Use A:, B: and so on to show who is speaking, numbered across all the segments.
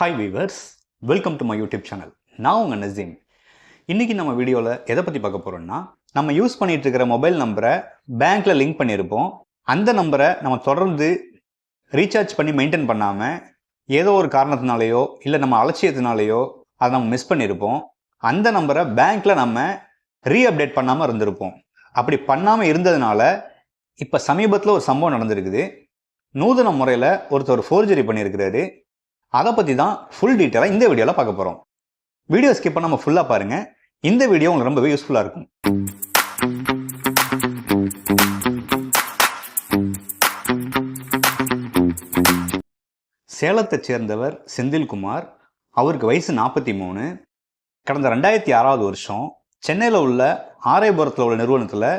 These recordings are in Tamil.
A: Hi viewers welcome to my YouTube channel நான் உங்கள் நசீம் இன்றைக்கி நம்ம வீடியோவில் எதை பற்றி பார்க்க போகிறோம்னா நம்ம யூஸ் பண்ணிகிட்ருக்கிற இருக்கிற மொபைல் நம்பரை பேங்க்கில் லிங்க் பண்ணியிருப்போம் அந்த நம்பரை நம்ம தொடர்ந்து ரீசார்ஜ் பண்ணி மெயின்டைன் பண்ணாமல் ஏதோ ஒரு காரணத்தினாலேயோ இல்லை நம்ம அலட்சியத்தினாலேயோ அதை நம்ம மிஸ் பண்ணியிருப்போம் அந்த நம்பரை பேங்க்கில் நம்ம ரீ அப்டேட் பண்ணாமல் இருந்திருப்போம். அப்படி பண்ணாமல் இருந்ததுனால இப்போ சமீபத்தில் ஒரு சம்பவம் நடந்திருக்குது. நூதன முறையில் ஒருத்தர் ஃபோர்ஜரி பண்ணியிருக்கிறாரு அதை பற்றி தான் ஃபுல் டீட்டெயிலாக இந்த வீடியோவில் பார்க்க போகிறோம் வீடியோ ஸ்கிப் பண்ணாமல் ஃபுல்லாக பாருங்கள் இந்த வீடியோ உங்களுக்கு ரொம்பவே யூஸ்ஃபுல்லாக இருக்கும். சேலத்தைச் சேர்ந்தவர் செந்தில்குமார். அவருக்கு வயசு நாற்பத்தி மூணு. கடந்த ரெண்டாயிரத்தி ஆறாவது வருஷம் சென்னையில் உள்ள ஆரைபுரத்தில் உள்ள நிறுவனத்தில்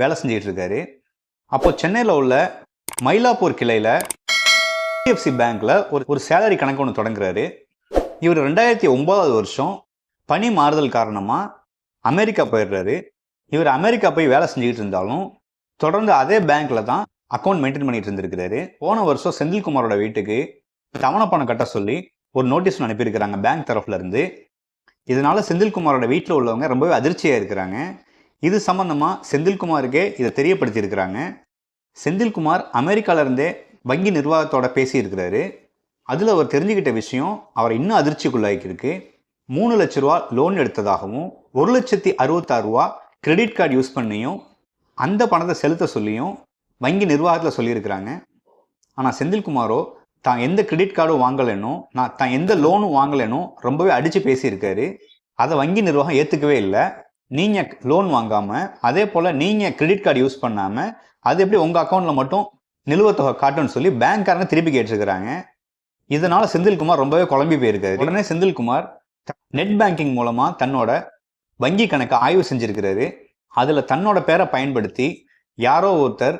A: வேலை செஞ்சுக்கிட்டு இருக்காரு. அப்போ சென்னையில் உள்ள மயிலாப்பூர் கிளையில் ஹெச்டிஎஃப்சி பேங்க்ல ஒரு ஒரு சேலரி கணக்கு ஒன்று தொடங்குறாரு. இவர் ரெண்டாயிரத்தி ஒன்பதாவது வருஷம் பணி மாறுதல் காரணமாக அமெரிக்கா போயிடுறாரு. இவர் அமெரிக்கா போய் வேலை செஞ்சுக்கிட்டு இருந்தாலும் தொடர்ந்து அதே பேங்க்ல தான் அக்கௌண்ட் மெயின்டைன் பண்ணிட்டு இருந்திருக்கிறாரு. போன வருஷம் செந்தில்குமாரோட வீட்டுக்கு தவணை பணம் கட்ட சொல்லி ஒரு நோட்டீஸ் அனுப்பியிருக்கிறாங்க பேங்க் தரப்புல இருந்து. இதனால செந்தில்குமாரோட வீட்டில் உள்ளவங்க ரொம்பவே அதிர்ச்சியாக இருக்கிறாங்க. இது சம்பந்தமா செந்தில்குமாருக்கே இதை தெரியப்படுத்தியிருக்கிறாங்க. செந்தில்குமார் அமெரிக்கால இருந்தே வங்கி நிர்வாகத்தோட பேசியிருக்கிறாரு. அதில் அவர் தெரிஞ்சுக்கிட்ட விஷயம் அவரை இன்னும் அதிர்ச்சிக்குள்ளாக்கியிருக்கு. மூணு லட்ச ரூபா லோன் எடுத்ததாகவும் ஒரு லட்சத்தி அறுபத்தாறு ரூபா கிரெடிட் கார்டு யூஸ் பண்ணியும் அந்த பணத்தை செலுத்த சொல்லியும் வங்கி நிர்வாகத்தில் சொல்லியிருக்கிறாங்க. ஆனால் செந்தில்குமாரோ தான் எந்த கிரெடிட் கார்டும் வாங்கலைனோ நான் தான் எந்த லோனும் வாங்கலைனோ ரொம்பவே அடித்து பேசியிருக்காரு. அதை வங்கி நிர்வாகம் ஏற்றுக்கவே இல்லை. நீங்கள் லோன் வாங்காமல் அதே போல் நீங்கள் கிரெடிட் கார்டு யூஸ் பண்ணாமல் அது எப்படி உங்கள் அக்கௌண்ட்டில் மட்டும் நிலுவத்தொகை காட்டுன்னு சொல்லி பேங்க்காரங்க திருப்பி கேட்டிருக்கிறாங்க. இதனால செந்தில்குமார் ரொம்பவே குழம்பி போயிருக்காரு. உடனே செந்தில்குமார் நெட் பேங்கிங் மூலமா தன்னோட வங்கி கணக்கை ஆய்வு செஞ்சிருக்கிறாரு. அதில் தன்னோட பேரை பயன்படுத்தி யாரோ ஒருத்தர்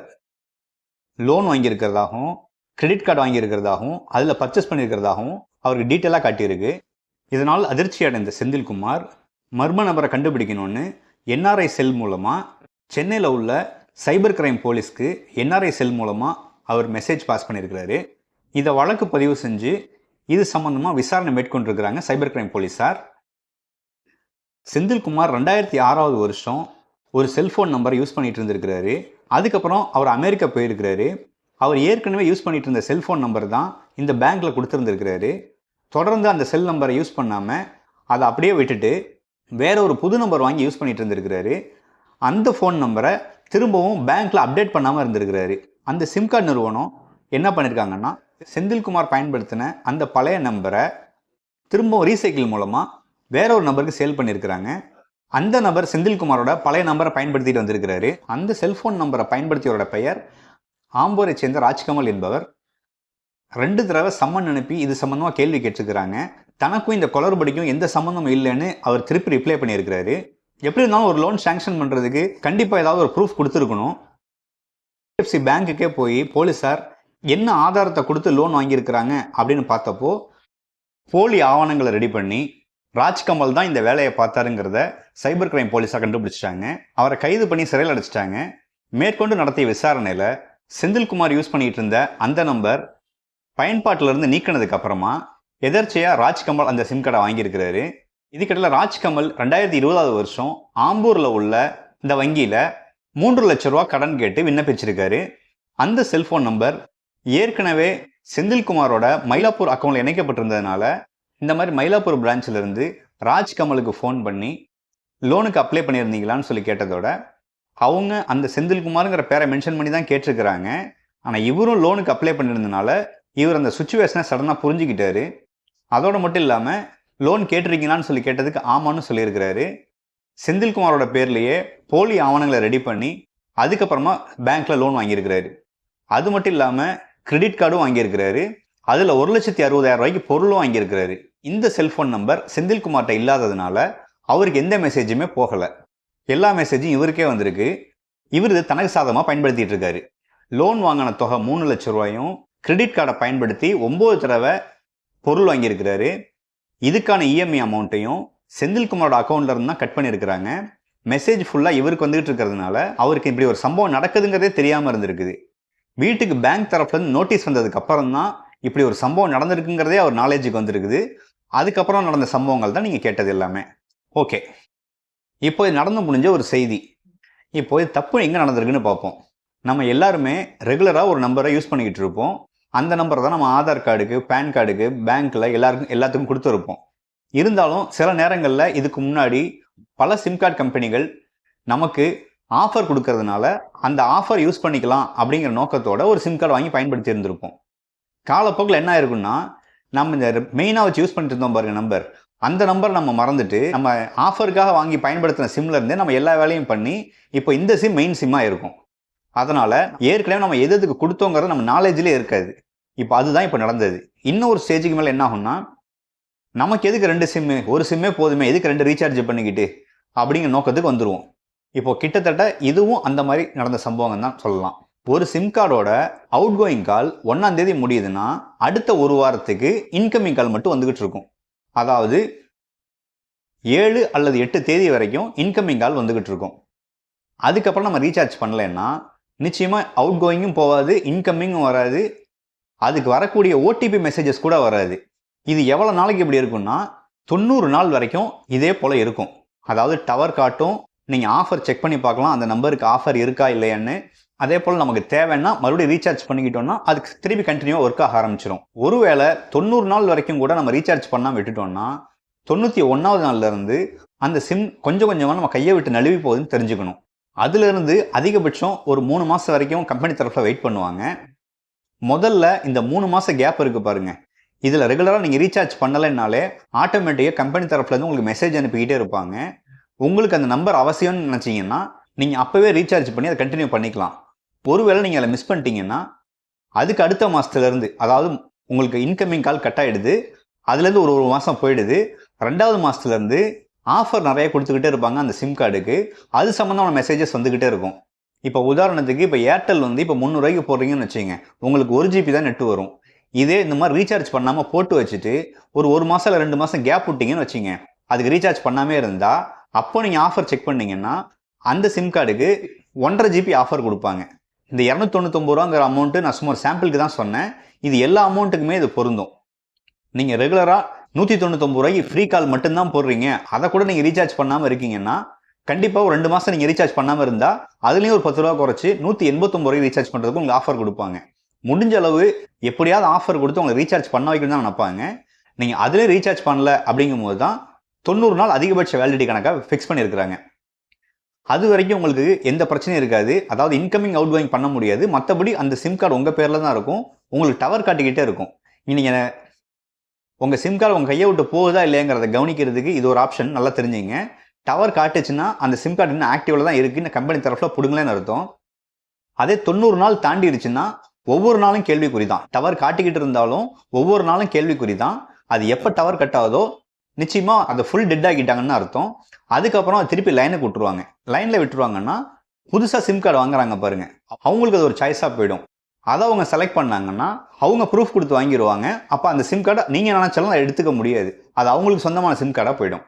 A: லோன் வாங்கியிருக்கிறதாகவும் கிரெடிட் கார்டு வாங்கியிருக்கிறதாகவும் அதில் பர்ச்சேஸ் பண்ணியிருக்கிறதாகவும் அவருக்கு டீட்டெயிலாக காட்டியிருக்கு. இதனால் அதிர்ச்சி அடைந்த செந்தில்குமார் மர்ம நபரை கண்டுபிடிக்கணும்னு என்ஆர்ஐ செல் மூலமாக சென்னையில் உள்ள சைபர் கிரைம் போலீஸ்க்கு என்ஆர்ஐ செல் மூலமாக அவர் மெசேஜ் பாஸ் பண்ணியிருக்கிறாரு. இதை வழக்கு பதிவு செஞ்சு இது சம்மந்தமாக விசாரணை மேற்கொண்டிருக்கிறாங்க சைபர் கிரைம் போலீஸார். செந்தில்குமார் ரெண்டாயிரத்தி ஆறாவது வருஷம் ஒரு செல்ஃபோன் நம்பரை யூஸ் பண்ணிட்டு இருந்திருக்கிறாரு. அதுக்கப்புறம் அவர் அமெரிக்கா போயிருக்கிறாரு. அவர் ஏற்கனவே யூஸ் பண்ணிட்டு இருந்த செல்ஃபோன் நம்பர் தான் இந்த பேங்க்கில் கொடுத்துருந்துருக்கிறாரு. தொடர்ந்து அந்த செல் நம்பரை யூஸ் பண்ணாமல் அதை அப்படியே விட்டுட்டு வேற ஒரு புது நம்பர் வாங்கி யூஸ் பண்ணிட்டு இருந்திருக்கிறாரு. அந்த ஃபோன் நம்பரை திரும்பவும் பேங்க்கில் அப்டேட் பண்ணாமல் இருந்திருக்கிறாரு. அந்த சிம் கார்டு நிறுவனம் என்ன பண்ணியிருக்காங்கன்னா செந்தில்குமார் பயன்படுத்தின அந்த பழைய நம்பரை திரும்பவும் ரீசைக்கிள் மூலமாக வேற ஒரு நபருக்கு சேல் பண்ணியிருக்கிறாங்க அந்த நபர் செந்தில்குமாரோட பழைய நம்பரை பயன்படுத்திட்டு வந்திருக்கிறாரு. அந்த செல்ஃபோன் நம்பரை பயன்படுத்தியவரோட பெயர் ஆம்பூரை சேர்ந்த ராஜ்கமல் என்பவர். ரெண்டு தடவை சம்மன் அனுப்பி இது சம்மந்தமாக கேள்வி கேட்டிருக்கிறாங்க. தனக்கும் இந்த குளறுபடிக்கும் எந்த சம்மந்தமும் இல்லைன்னு அவர் திருப்பி ரிப்ளை பண்ணியிருக்கிறாரு. எப்படி இருந்தாலும் ஒரு லோன் சேங்ஷன் பண்ணுறதுக்கு கண்டிப்பாக ஏதாவது ஒரு ப்ரூஃப் கொடுத்துருக்கணும். ஹெச்டிஎஃப்சி பேங்க்குக்கே போய் போலீஸார் என்ன ஆதாரத்தை கொடுத்து லோன் வாங்கியிருக்கிறாங்க அப்படின்னு பார்த்தப்போ போலி ஆவணங்களை ரெடி பண்ணி ராஜ்கமல் தான் இந்த வேலையை பார்த்தாருங்கிறத சைபர் கிரைம் போலீஸாக கண்டுபிடிச்சிட்டாங்க. அவரை கைது பண்ணி சிறையில் அடைச்சிட்டாங்க. மேற்கொண்டு நடத்திய விசாரணையில் செந்தில்குமார் யூஸ் பண்ணிட்டு இருந்த அந்த நம்பர் பயன்பாட்டிலிருந்து நீக்கினதுக்கு அப்புறமா எதர்ச்சியாக ராஜ்கமல் அந்த சிம் கார்டை வாங்கியிருக்கிறாரு. இதுக்கிடையில் ராஜ்கமல் ரெண்டாயிரத்தி இருபதாவது வருஷம் ஆம்பூரில் உள்ள இந்த வங்கியில் மூன்று லட்ச ரூபா கடன் கேட்டு விண்ணப்பிச்சிருக்காரு. அந்த செல்ஃபோன் நம்பர் ஏற்கனவே செந்தில்குமாரோட மயிலாப்பூர் அக்கௌண்ட்டில் இணைக்கப்பட்டிருந்ததுனால இந்த மாதிரி மயிலாப்பூர் பிரான்ச்சிலிருந்து ராஜ்கமலுக்கு ஃபோன் பண்ணி லோனுக்கு அப்ளை பண்ணியிருந்தீங்களான்னு சொல்லி கேட்டதோட அவங்க அந்த செந்தில்குமாருங்கிற பேரை மென்ஷன் பண்ணி தான் கேட்டிருக்கிறாங்க. ஆனால் இவரும் லோனுக்கு அப்ளை பண்ணியிருந்தனால இவர் அந்த சுச்சுவேஷனை சடனாக புரிஞ்சுக்கிட்டாரு. அதோடு மட்டும் இல்லாமல் லோன் கேட்டிருக்கீங்களான்னு சொல்லி கேட்டதுக்கு ஆமான்னு சொல்லியிருக்கிறாரு. செந்தில்குமாரோட பேர்லேயே போலி ஆவணங்களை ரெடி பண்ணி அதுக்கப்புறமா பேங்க்கில் லோன் வாங்கியிருக்கிறாரு. அது மட்டும் இல்லாமல் கிரெடிட் கார்டும் வாங்கியிருக்கிறாரு. அதில் ஒரு லட்சத்தி அறுபதாயிரம் ரூபாய்க்கு பொருளும் வாங்கியிருக்கிறாரு. இந்த செல்ஃபோன் நம்பர் செந்தில்குமார்ட்ட இல்லாததுனால அவருக்கு எந்த மெசேஜுமே போகலை. எல்லா மெசேஜும் இவருக்கே வந்திருக்கு. இவர் இது தனக்கு சாதகமாக பயன்படுத்திட்டு இருக்காரு. லோன் வாங்கின தொகை மூணு லட்ச ரூபாயும் கிரெடிட் கார்டை பயன்படுத்தி ஒம்பது தடவை பொருள் வாங்கியிருக்கிறாரு. இதுக்கான இஎம்ஐ அமௌண்ட்டையும் செந்தில்குமாரோட அக்கௌண்ட்ல இருந்து தான் கட் பண்ணியிருக்கிறாங்க. மெசேஜ் ஃபுல்லாக இவருக்கு வந்துகிட்டு இருக்கிறதுனால அவருக்கு இப்படி ஒரு சம்பவம் நடக்குதுங்கிறதே தெரியாமல் இருந்திருக்குது. வீட்டுக்கு பேங்க் தரப்புலேருந்து நோட்டீஸ் வந்ததுக்கு அப்புறம் தான் இப்படி ஒரு சம்பவம் நடந்திருக்குங்கிறதே அவர் நாலேஜுக்கு வந்திருக்குது. அதுக்கப்புறம் நடந்த சம்பவங்கள் தான் நீங்கள் கேட்டது எல்லாமே. ஓகே இப்போ இது நடந்து முடிஞ்ச ஒரு செய்தி. இப்போ இது தப்பு எங்கே நடந்திருக்குன்னு பார்ப்போம். நம்ம எல்லாருமே ரெகுலராக ஒரு நம்பரை யூஸ் பண்ணிக்கிட்டு இருப்போம். அந்த நம்பரை தான் நம்ம ஆதார் கார்டுக்கு பேன் கார்டுக்கு பேங்க்கில் எல்லாருக்கும் எல்லாத்துக்கும் கொடுத்துருப்போம். இருந்தாலும் சில நேரங்களில் இதுக்கு முன்னாடி பல சிம் கார்டு கம்பெனிகள் நமக்கு ஆஃபர் கொடுக்கறதுனால அந்த ஆஃபர் யூஸ் பண்ணிக்கலாம் அப்படிங்கிற நோக்கத்தோட ஒரு சிம் கார்டு வாங்கி பயன்படுத்தி இருந்திருப்போம் காலப்போக்கில் என்ன ஆயிருக்குன்னா நம்ம இந்த மெயினாக வச்சு யூஸ் பண்ணிட்டு இருந்தோம் பாருங்க நம்பர் அந்த நம்பர் நம்ம மறந்துட்டு நம்ம ஆஃபருக்காக வாங்கி பயன்படுத்தின சிம்லேருந்தே நம்ம எல்லா வேலையும் பண்ணி இப்போ இந்த சிம் மெயின் சிம்மாக இருக்கும். அதனால் ஏற்கனவே நம்ம எது எதுக்கு கொடுத்தோங்கிறது நம்ம நாலேஜ்லேயே இருக்காது. இப்போ அதுதான் இப்போ நடந்தது. இன்னொரு ஸ்டேஜுக்கு மேலே என்ன ஆகும்னா நமக்கு எதுக்கு ரெண்டு சிம்மு ஒரு சிம்மே போதுமே எதுக்கு ரெண்டு ரீசார்ஜ் பண்ணிக்கிட்டு அப்படிங்கிற நோக்கத்துக்கு வந்துடுவோம் இப்போது கிட்டத்தட்ட இதுவும் அந்த மாதிரி நடந்த சம்பவம் தான் சொல்லலாம். ஒரு சிம் கார்டோட அவுட் கோயிங் கால் ஒன்றாம் தேதி முடியுதுன்னா அடுத்த ஒரு வாரத்துக்கு இன்கமிங் கால் மட்டும் வந்துக்கிட்டு இருக்கும். அதாவது ஏழு அல்லது எட்டு தேதி வரைக்கும் இன்கமிங் கால் வந்துக்கிட்டு இருக்கும். அதுக்கப்புறம் நம்ம ரீசார்ஜ் பண்ணலைன்னா நிச்சயமாக அவுட் கோயிங்கும் போகாது இன்கம்மிங்கும் வராது. அதுக்கு வரக்கூடிய ஓடிபி மெசேஜஸ் கூட வராது. இது எவ்வளோ நாளைக்கு இப்படி இருக்கும்னா தொண்ணூறு நாள் வரைக்கும் இதே போல் இருக்கும். அதாவது டவர் காட்டும் நீங்கள் ஆஃபர் செக் பண்ணி பார்க்கலாம் அந்த நம்பருக்கு ஆஃபர் இருக்கா இல்லையான்னு. அதே போல் நமக்கு தேவைன்னா மறுபடியும் ரீசார்ஜ் பண்ணிக்கிட்டோம்னா அதுக்கு திருப்பி கண்டினியூவாக ஒர்க் ஆக ஆரம்பிச்சிடும் ஒருவேளை தொண்ணூறு நாள் வரைக்கும் கூட நம்ம ரீசார்ஜ் பண்ணாமல் விட்டுட்டோம்னா தொண்ணூற்றி ஒன்றாவது நாள்லேருந்து அந்த சிம் கொஞ்சம் கொஞ்சமாக நம்ம கையை விட்டு நழுவி போகுதுன்னு தெரிஞ்சுக்கணும். அதுலேருந்து அதிகபட்சம் ஒரு மூணு மாதம் வரைக்கும் கம்பெனி தரப்பில் வெயிட் பண்ணுவாங்க. முதல்ல இந்த மூணு மாதம் கேப் இருக்குது பாருங்கள் இதில் ரெகுலராக நீங்கள் ரீசார்ஜ் பண்ணலைன்னாலே ஆட்டோமேட்டிக்காக கம்பெனி தரப்புலேருந்து உங்களுக்கு மெசேஜ் அனுப்பிக்கிட்டே இருப்பாங்க. உங்களுக்கு அந்த நம்பர் அவசியம்னு நினச்சிங்கன்னா நீங்கள் அப்போவே ரீசார்ஜ் பண்ணி அதை கண்டினியூ பண்ணிக்கலாம். ஒருவேளை நீங்கள் அதை மிஸ் பண்ணிட்டீங்கன்னா அதுக்கு அடுத்த மாதத்துலேருந்து அதாவது உங்களுக்கு இன்கமிங் கால் கட் ஆகிடுது அதுலேருந்து ஒரு ஒரு மாதம் போயிடுது. ரெண்டாவது மாதத்துலேருந்து ஆஃபர் நிறைய கொடுத்துக்கிட்டே இருப்பாங்க அந்த சிம் கார்டுக்கு அது சம்மந்தமான மெசேஜஸ் வந்துக்கிட்டே இருக்கும். இப்போ உதாரணத்துக்கு இப்போ ஏர்டெல் வந்து இப்போ முந்நூறுரூவாய்க்கு போடுறீங்கன்னு வச்சுங்க உங்களுக்கு ஒரு ஜிபி தான் நெட்டு வரும். இதே இந்த மாதிரி ரீசார்ஜ் பண்ணாமல் போட்டு வச்சுட்டு ஒரு ஒரு மாதம் இல்லை ரெண்டு மாதம் கேப் விட்டீங்கன்னு வச்சுங்க அதுக்கு ரீசார்ஜ் பண்ணாமே இருந்தால் அப்போ நீங்கள் ஆஃபர் செக் பண்ணிங்கன்னா அந்த சிம் கார்டுக்கு ஒன்றரை ஜிபி ஆஃபர் கொடுப்பாங்க. இந்த இரநூத்தொண்ணூத்தொம்பது ரூபாங்கிற அமௌண்ட்டு நான் சும்மா சாம்பிளுக்கு தான் சொன்னேன். இது எல்லா அமௌண்ட்டுக்குமே இது பொருந்தும். நீங்கள் ரெகுலராக நூற்றி தொண்ணூத்தொம்பது ரூபாய்க்கு ஃப்ரீ கால் மட்டும்தான் போடுறீங்க. அதை கூட நீங்கள் ரீசார்ஜ் பண்ணாமல் இருக்கீங்கன்னா கண்டிப்பாக ஒரு ரெண்டு மாதம் நீங்கள் ரீசார்ஜ் பண்ணாமல் இருந்தால் அதுலேயும் ஒரு பத்து ரூபா குறைச்சி நூற்றி எண்பத்தொம்பது ரூபாய்க்கு ரீசார்ஜ் பண்ணுறதுக்கு உங்களுக்கு ஆஃபர் கொடுப்பாங்க. முடிஞ்ச அளவு எப்படியாவது ஆஃபர் கொடுத்து உங்களை ரீசார்ஜ் பண்ண வைக்கணும் தான் நினைப்பாங்க. நீங்கள் அதிலே ரீசார்ஜ் பண்ணல அப்படிங்கும்போது தான் தொண்ணூறு நாள் அதிகபட்ச வேலிடிட்டி கணக்காக ஃபிக்ஸ் பண்ணியிருக்கிறாங்க. அது வரைக்கும் உங்களுக்கு எந்த பிரச்சனையும் இருக்காது. அதாவது இன்கமிங் அவுட் கோயிங் பண்ண முடியாது. மற்றபடி அந்த சிம் கார்டு உங்கள் பேரில் தான் இருக்கும். உங்களுக்கு டவர் காட்டிக்கிட்டே இருக்கும். நீங்கள் உங்கள் சிம் கார்டு உங்கள் கையை விட்டு போகுதா இல்லைங்கிறத கவனிக்கிறதுக்கு இது ஒரு ஆப்ஷன் நல்லா தெரிஞ்சுங்க. டவர் காட்டுச்சுன்னா அந்த சிம் கார்டு இன்னும் ஆக்டிவில் தான் இருக்குது இந்த கம்பெனி தரப்பில் பிடுங்களேன்னு அர்த்தம். அதே தொண்ணூறு நாள் தாண்டிடுச்சுன்னா ஒவ்வொரு நாளும் கேள்விக்குறி தான். டவர் காட்டிக்கிட்டு இருந்தாலும் ஒவ்வொரு நாளும் கேள்விக்குறி தான். அது எப்போ டவர் கட் ஆகுதோ நிச்சயமாக அதை ஃபுல் டெட் ஆகிட்டாங்கன்னு அர்த்தம். அதுக்கப்புறம் திருப்பி லைனுக்கு விட்டுருவாங்க. லைனில் விட்டுருவாங்கன்னா புதுசாக சிம் கார்டு வாங்குறாங்க பாருங்க. அவங்களுக்கு அது ஒரு சாய்ஸாக போயிடும். அதை அவங்க செலக்ட் பண்ணாங்கன்னா அவங்க ப்ரூஃப் கொடுத்து வாங்கிடுவாங்க அப்போ அந்த சிம் கார்டை நீங்கள் நினச்சாலும் அதை எடுத்துக்க முடியாது. அது அவங்களுக்கு சொந்தமான சிம் கார்டாக போயிடும்.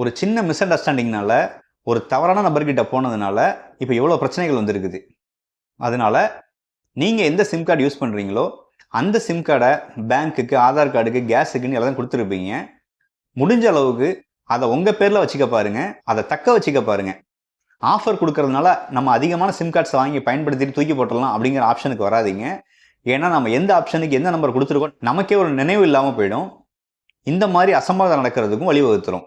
A: ஒரு சின்ன மிஸ் அண்டர்ஸ்டாண்டிங்னால ஒரு தவறான நபர்கிட்ட போனதுனால இப்போ எவ்வளோ பிரச்சனைகள் வந்திருக்குது. அதனால நீங்கள் எந்த சிம் கார்டு யூஸ் பண்ணுறீங்களோ அந்த சிம் கார்டை பேங்க்குக்கு ஆதார் கார்டுக்கு கேஸுக்குன்னு எல்லாம் கொடுத்துருப்பீங்க. முடிஞ்ச அளவுக்கு அதை உங்கள் பேரில் வச்சுக்க பாருங்கள் அதை தக்க வச்சுக்க பாருங்கள் ஆஃபர் கொடுக்கறதுனால நம்ம அதிகமான சிம் கார்ட்ஸ் வாங்கி பயன்படுத்திட்டு தூக்கி போட்டுடலாம் அப்படிங்கிற ஆப்ஷனுக்கு வராதீங்க. ஏன்னா நம்ம எந்த ஆப்ஷனுக்கு எந்த நம்பர் கொடுத்துருக்கோம் நமக்கே ஒரு நினைவு இல்லாமல் போயிடும். இந்த மாதிரி அசம்பாவிதம் நடக்கிறதுக்கும் வழிவகுத்துரும்.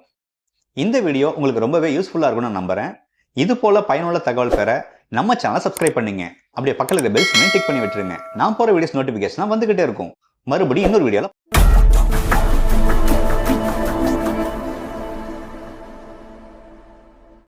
A: இந்த வீடியோ உங்களுக்கு ரொம்பவே யூஸ்ஃபுல்லாக இருக்கும்னு நான் நம்புறேன். இது போல் பயனுள்ள தகவல் பெற நம்ம சேனலை சப்ஸ்கிரைப் பண்ணுங்க. அப்படியே பக்கத்தில் இருக்க பெல் டிக் பண்ணி விட்டுருங்க. நான் போகிற வீடியோஸ் நோட்டிஃபிகேஷன் வந்துகிட்டே இருக்கும். மறுபடியும் இன்னொரு வீடியோவில்